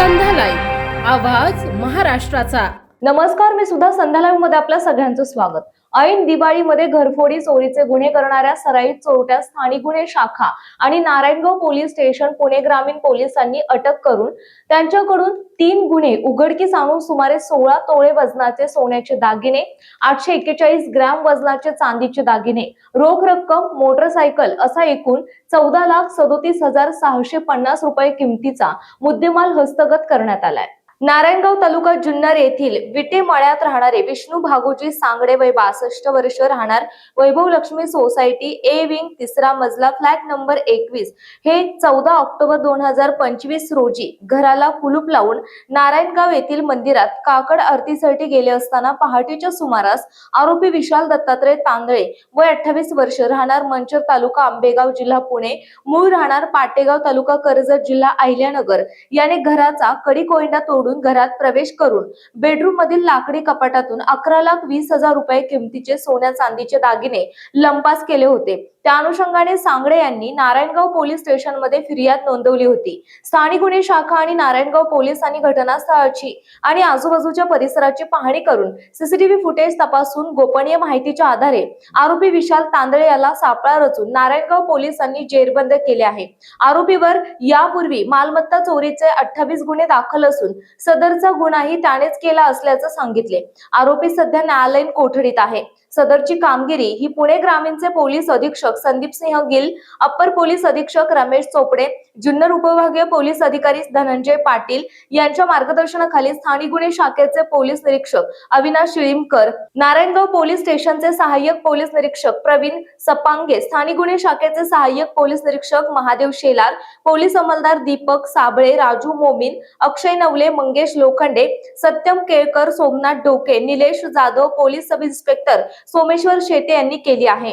संध्यालाई. आवाज महाराष्ट्राचा. नमस्कार मी सुद्धा संध्या मध्ये आपल्या सगळ्यांचं स्वागत. ऐन दिवाळीमध्ये घरफोडी चोरीचे गुन्हे करणाऱ्या सराईत चोरट्या स्थानिक गुन्हे शाखा आणि नारायणगाव पोलीस स्टेशन पुणे ग्रामीण पोलिसांनी अटक करून त्यांच्याकडून तीन गुन्हे उघडकीस आणून सुमारे सोळा तोळे वजनाचे सोन्याचे दागिने आठशे एक्केचाळीस ग्रॅम वजनाचे चांदीचे दागिने रोख रक्कम मोटरसायकल असा एकूण चौदा लाख सदोतीस हजार सहाशे पन्नास रुपये किमतीचा मुद्देमाल हस्तगत करण्यात आलाय. नारायणगाव तालुका जुन्नर येथील विटे मळ्यात राहणारे विष्णू भागोजी सांगडे वय बासष्ट वर्ष राहणार Vaibhav Lakshmi society A wing तिसरा मजला फ्लॅट नंबर एकवीस. हे चौदा ऑक्टोबर दोन हजार पंचवीस रोजी घराला कुलूप लावून नारायणगाव येथील मंदिरात काकड आरतीसाठी गेले असताना पहाटेच्या सुमारास आरोपी विशाल दत्तात्रय तांदळे वय अठ्ठावीस वर्ष राहणार मंचर तालुका आंबेगाव जिल्हा पुणे मूळ राहणार पाटेगाव तालुका कर्जत जिल्हा अहिल्यानगर. याने घराचा कडी कोयंडा तोडून घरात प्रवेश करून बेडरूम मधील लाकडी कपाटातून अकरा लाख वीस हजार रुपये किमतीचे सोन्या चांदीचे दागिने लंपास केले होते. त्या अनुषंगाने सांगडे यांनी नारायणगाव पोलीस स्टेशनमध्ये फिर्याद नोंदवली होती. स्थानिक गुन्हे शाखा आणि नारायणगाव पोलिसांनी घटनास्थळाची आणि आजूबाजूच्या परिसराची पाहणी करून सीसीटीव्ही फुटेज तपासून गोपनीय माहितीच्या आधारे आरोपी विशाल तांदळे याला सापळा रचून नारायणगाव पोलिसांनी जेरबंद केले आहे. आरोपीवर यापूर्वी मालमत्ता चोरीचे अठ्ठावीस गुन्हे दाखल असून सदरचा गुन्हाही त्यानेच केला असल्याचं सांगितले. आरोपी सध्या न्यायालयीन कोठडीत आहे. सदरची कामगिरी ही पुणे ग्रामीणचे पोलीस अधीक्षक संदीप सिंह गिल अप्पर पोलीस अधीक्षक रमेश चोपडे जुन्नर उपविभागीय पोलीस अधिकारी धनंजय पाटील यांच्या मार्गदर्शनाखाली स्थानिक गुन्हे शाखेचे पोलीस निरीक्षक अविनाश शिळीमकर नारायणगाव पोलीस स्टेशनचे सहाय्यक पोलीस निरीक्षक प्रवीण सपांगे स्थानिक गुन्हे शाखेचे सहाय्यक पोलीस निरीक्षक Mahadev Shelar police अंमलदार Deepak Sable Raju Momin Akshay Navale Mangesh Lokhande Satyam Kelkar Somnath Doke Nilesh Jadhav police sub inspector Someshwar Shete यांनी केली आहे.